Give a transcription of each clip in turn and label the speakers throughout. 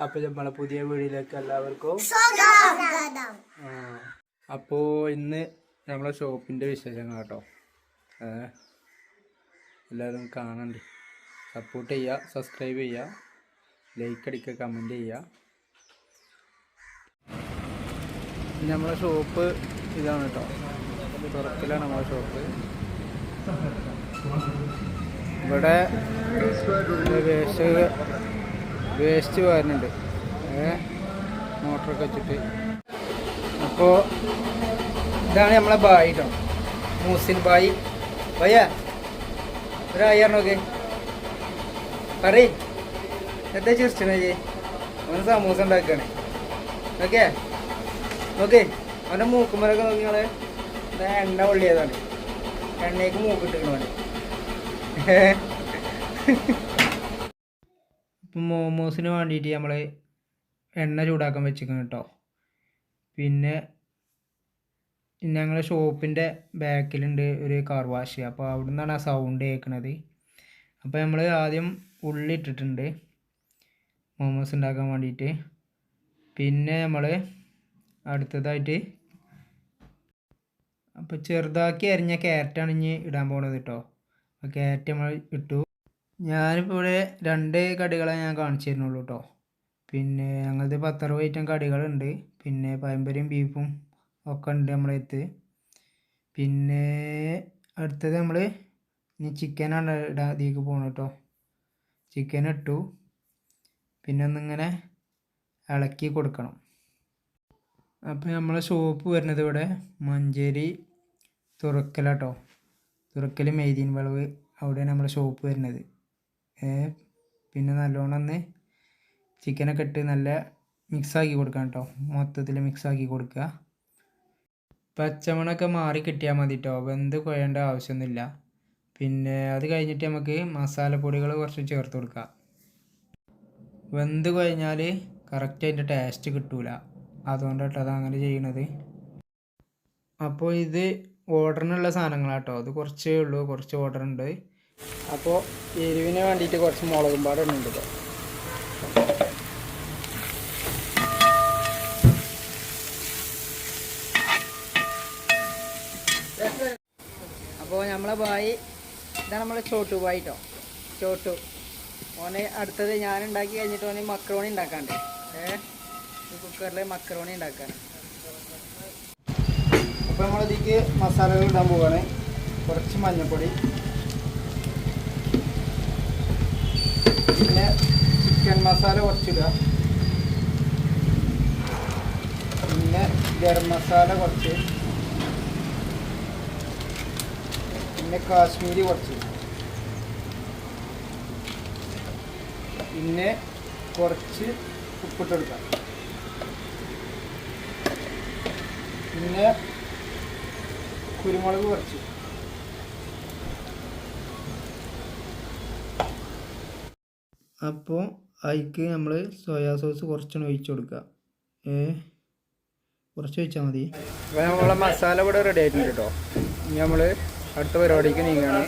Speaker 1: അപ്പൊ നമ്മളെ പുതിയ വീടിലേക്ക് എല്ലാവർക്കും അപ്പോ ഇന്ന് നമ്മളെ ഷോപ്പിന്റെ വിശേഷങ്ങൾ കേട്ടോ. എല്ലാവരും കാണണ്ട്? സപ്പോർട്ട് ചെയ്യുക സബ്സ്ക്രൈബ് ചെയ്യുക ലൈക്ക് അടിക്കുക കമന്റ് ചെയ്യുക നമ്മളെ ഷോപ്പ് ഇതാണ് കേട്ടോ. തുറക്കലാണ് നമ്മളെ ഷോപ്പ് ഇവിടെ വേസ്റ്റ് വേസ്റ്റ് വരുന്നുണ്ട്. മോട്ടറൊക്കെ വെച്ചിട്ട്. അപ്പോൾ ഇതാണ് നമ്മളെ ബായി കേട്ടോ മൂസിൻ ബായി. ഭയ്യാ ഒരു അയ്യാറിനൊക്കെ പറയ്. എന്താ ചിരിച്ചണേ ജി? അവന് സമൂസ ഉണ്ടാക്കുകയാണ് ഓക്കെ ഓക്കെ അവന്റെ മൂക്കുമ്പോഴൊക്കെ നോക്കി നിങ്ങൾ. എണ്ണ പൊള്ളിയതാണ്. എണ്ണയ്ക്ക് മൂക്കിട്ടിക്കണവന് ഇപ്പം മോമോസിന് വേണ്ടിയിട്ട് നമ്മൾ എണ്ണ ചൂടാക്കാൻ വെച്ചിരിക്കണം കേട്ടോ. പിന്നെ ഞങ്ങളുടെ ഷോപ്പിന്റെ ബാക്കിലുണ്ട് ഒരു കാർ വാഷ് അപ്പോൾ അവിടെ നിന്നാണ് ആ സൗണ്ട് കേൾക്കുന്നത് അപ്പോൾ നമ്മൾ ആദ്യം ഉള്ളി ഇട്ടിട്ടുണ്ട് മോമോസ് ഉണ്ടാക്കാൻ വേണ്ടിയിട്ട് പിന്നെ നമ്മൾ അടുത്തതായിട്ട് അപ്പോൾ ചെറുതാക്കി അരിഞ്ഞ ക്യാരറ്റാണ് ഇനി ഇടാൻ പോണത് കേട്ടോ. ക്യാരറ്റ് നമ്മൾ ഇട്ടു. ഞാനിപ്പോൾ ഇവിടെ രണ്ട് കടികളെ ഞാൻ കാണിച്ചു തരുന്നുള്ളൂ കേട്ടോ പിന്നെ ഞങ്ങളത് പത്തറുപത് ഐറ്റം കടികളുണ്ട്. പിന്നെ പഴംപൊരിയും ബീഫും ഒക്കെ ഉണ്ട് നമ്മളെ അടുത്ത്. പിന്നെ അടുത്തത് നമ്മൾ ഇനി ചിക്കനാണ് ഇടാൻ ഇതിലേക്ക് പോകണം കേട്ടോ ചിക്കൻ ഇട്ടു. പിന്നെ ഒന്നിങ്ങനെ ഇളക്കി കൊടുക്കണം. അപ്പോൾ നമ്മളെ ഷോപ്പ് വരുന്നത് ഇവിടെ മഞ്ചേരി തുറക്കലാട്ടോ തുറക്കൽ മെയ്തീൻ വളവ് അവിടെ നമ്മൾ ഷോപ്പ് വരുന്നത്. പിന്നെ നല്ലോണം ഒന്ന് ചിക്കനൊക്കെ ഇട്ട് നല്ല മിക്സാക്കി കൊടുക്കണം കേട്ടോ മൊത്തത്തിൽ മിക്സാക്കി കൊടുക്കുക. പച്ചമണമൊക്കെ മാറി കിട്ടിയാൽ മതി കേട്ടോ വെന്ത് കുഴയേണ്ട ആവശ്യമൊന്നുമില്ല. പിന്നെ അത് കഴിഞ്ഞിട്ട് നമുക്ക് മസാലപ്പൊടികൾ കുറച്ച് ചേർത്ത് കൊടുക്കുക വെന്ത് കഴിഞ്ഞാൽ കറക്റ്റ് അതിന്റെ ടേസ്റ്റ് കിട്ടൂല. അതുകൊണ്ടാട്ടോ അത് അങ്ങനെ ചെയ്യണത്. അപ്പോൾ ഇത് ഓർഡറിനുള്ള സാധനങ്ങളാട്ടോ. അത് കുറച്ചേ ഉള്ളൂ. കുറച്ച് ഓർഡർ ഉണ്ട്. അപ്പോൾ എരിവിന് വേണ്ടിയിട്ട് കുറച്ച് മുളകും പാട് ഇടുന്നുണ്ട് കേട്ടോ അപ്പോൾ നമ്മളെ ബായി ഇതാണ് നമ്മളെ ചോട്ടു ബായി കേട്ടോ ചോട്ടു. ഓനെ അടുത്തത് ഞാൻ ഉണ്ടാക്കി കഴിഞ്ഞിട്ട് ഓന് മക്രോണി ഉണ്ടാക്കാണ്ട്. ഏ? കുക്കറിൽ മക്രോണി ഉണ്ടാക്കാൻ അപ്പോൾ നമ്മളിതിക്ക് മസാലകൾ ഇടാൻ പോവുകയാണ് കുറച്ച് മഞ്ഞൾപ്പൊടി. പിന്നെ ചിക്കൻ മസാല കുറച്ചിടുക. പിന്നെ ഗരം മസാല കുറച്ച്. പിന്നെ കാശ്മീരി കുറച്ച്. പിന്നെ കുറച്ച് ഉപ്പിട്ടെടുക്കാം പിന്നെ കുരുമുളക് കുറച്ച്. അപ്പോൾ അതിക്ക് നമ്മൾ സോയാ സോസ് കുറച്ചൊന്ന് ഒഴിച്ച് കൊടുക്കുക ഏ? കുറച്ച് ഒഴിച്ചാൽ മതി. അപ്പോൾ നമ്മളെ മസാല ഇവിടെ റെഡി ആയിട്ടുണ്ട് കേട്ടോ ഇനി നമ്മൾ അടുത്ത പരിപാടിക്ക് നീങ്ങുകയാണ്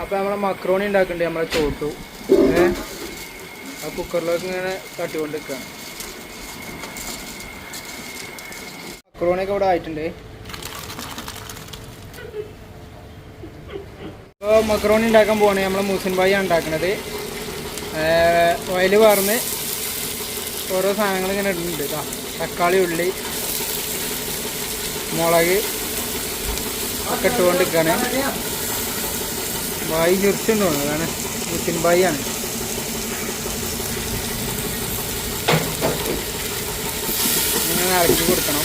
Speaker 1: അപ്പോൾ നമ്മളെ മക്രോണി ഉണ്ടാക്കുന്നുണ്ട് നമ്മളെ ചോട്ടു. ഏ? ആ കുക്കറിലേക്ക് ഇങ്ങനെ തട്ടിക്കൊണ്ട് നിൽക്കുകയാണ് മക്രോണിയൊക്കെ ഇവിടെ ആയിട്ടുണ്ട്. ഇപ്പോൾ മക്രോണി ഉണ്ടാക്കാൻ പോവാണ്. നമ്മൾ മൂസിൻ ബായി ആണ് ഉണ്ടാക്കുന്നത് ഓയിൽ വാർന്ന് ഓരോ സാധനങ്ങൾ ഇങ്ങനെ ഇടുന്നുണ്ട്. കേട്ടോ തക്കാളി ഉള്ളി മുളക് ഒക്കെ ഇട്ടുകൊണ്ട് നിൽക്കുകയാണ് ബായി ചുരിച്ചുണ്ട് തോന്നുന്നു. അതാണ് ആണ് ഇങ്ങനെ ഇറക്കി കൊടുക്കണം.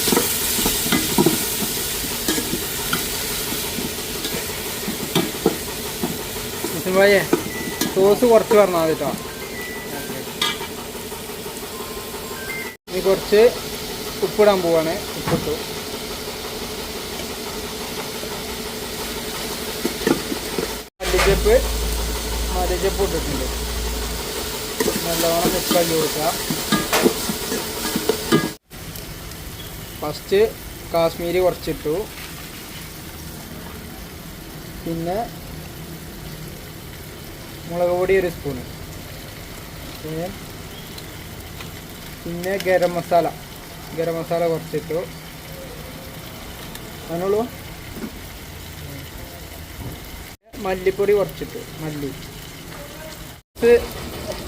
Speaker 1: ഭായിയെ സോസ് കുറച്ച് പറഞ്ഞാൽ മതി കേട്ടോ ഇനി കുറച്ച് ഉപ്പിടാൻ പോവാണ്. ഉപ്പിട്ടു. മല്ലിച്ചപ്പ് മല്ലിച്ചപ്പ് ഇട്ടിട്ടുണ്ട്. നല്ലോണം മിക്സാക്കി കൊടുക്കുക. ഫസ്റ്റ് കാശ്മീരി കുറച്ചിട്ടു. പിന്നെ മുളക് പൊടി ഒരു സ്പൂണ് പിന്നെ ഗരം മസാല. ഗരം മസാല കുറച്ചിട്ടു. അതിനുള്ളൂ. മല്ലിപ്പൊടി കുറച്ചിട്ടു. മല്ലി.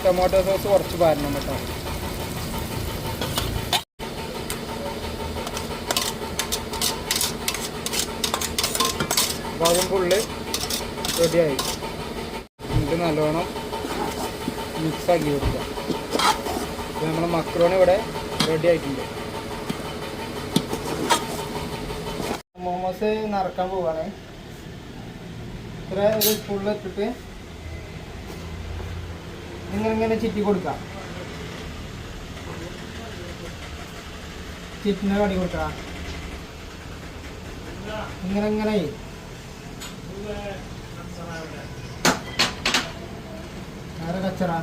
Speaker 1: ടൊമാറ്റോ സോസ് കുറച്ച് പാരണം കേട്ടോ. ഗോതമ്പുള്ളി റെഡിയായി നല്ലോണം മിക്സാക്കി കൊടുക്കുക. അപ്പോൾ നമ്മുടെ മക്രോണി ഇവിടെ റെഡി ആയിട്ടുണ്ട്. മോമോസ് നിറക്കാൻ പോവാണ്. ഇത്ര ഒരു നിങ്ങൾ ഇങ്ങനെ ചിറ്റി കൊടുക്കാം ചിറ്റിനെ കടി കൊടുക്കാം ഇങ്ങനെ ഇങ്ങനെ. കച്ചറ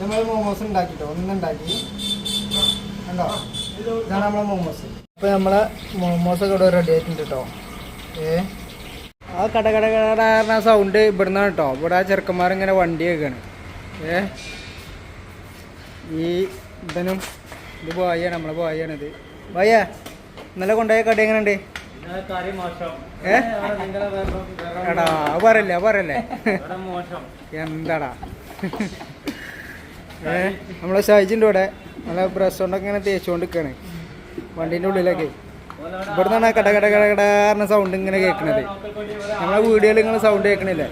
Speaker 1: നമ്മൾ മോമോസ് ഉണ്ടാക്കിട്ടോ? ഒന്നുണ്ടാക്കി കണ്ടോ? ഇതാണ് നമ്മളെ മോമോസ് ഇപ്പൊ നമ്മളെ മോമോസ് ഒക്കെ ഇവിടെ റെഡി ആയിട്ടുണ്ട് കേട്ടോ ഏ? ആ കട കട കട സൗണ്ട് ഇവിടുന്നാണ് കേട്ടോ ഇവിടെ ആ ചെറുക്കന്മാരിങ്ങനെ വണ്ടി വെക്കാണ്. ഏ? ഈ ഇതനും ഇത് ബോയാണ് നമ്മളെ ബോയാണിത് ബോയ ഇന്നലെ കൊണ്ടുപോയ കട എങ്ങനെയുണ്ട്? എടാ പറയല്ലേ പറയല്ലേ? എന്താടാ? ഏ നമ്മളെ ഷൈജിന്റെ കൂടെ നല്ല ബ്രഷ് കൊണ്ടൊക്കെ ഇങ്ങനെ തേച്ചുകൊണ്ടിരിക്കാണ്. വണ്ടീന്റെ ഉള്ളിലൊക്കെ. ഇവിടുന്നാണ് കട കട കട സൗണ്ട് ഇങ്ങനെ കേൾക്കണത് നമ്മളെ വീഡിയോയിൽ ഇങ്ങനെ സൗണ്ട് കേൾക്കണില്ലേ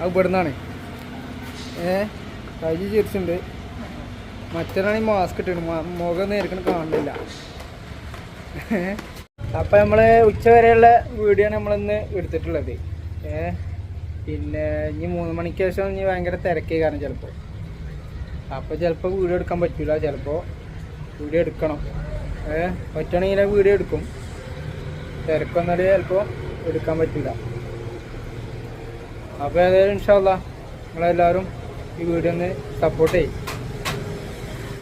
Speaker 1: അത് ഇവിടുന്നാണ്. ഏ ഷൈജി ചിരിച്ചുണ്ട് മറ്റൊരാണെങ്കിൽ മാസ്ക് ഇട്ടിട്ട് മുഖം നേരിക്കണം കാണുന്നില്ല. അപ്പം നമ്മൾ ഉച്ച വരെയുള്ള വീഡിയോ നമ്മളിന്ന് എടുത്തിട്ടുള്ളത്. പിന്നെ ഇനി മൂന്ന് മണിക്ക് ശേഷം ഇനി ഭയങ്കര തിരക്കേ കാരണം ചിലപ്പോൾ അപ്പോൾ ചിലപ്പോൾ വീഡിയോ എടുക്കാൻ പറ്റില്ല ചിലപ്പോൾ വീഡിയോ എടുക്കണം. ഏ പറ്റുകയാണെങ്കിൽ വീഡിയോ എടുക്കും. തിരക്കൊന്നും ചിലപ്പോൾ എടുക്കാൻ പറ്റില്ല അപ്പോൾ ഏതായാലും ഇൻഷാല്ല നിങ്ങളെല്ലാവരും ഈ വീഡിയോ ഒന്ന് സപ്പോർട്ട് ചെയ്യും.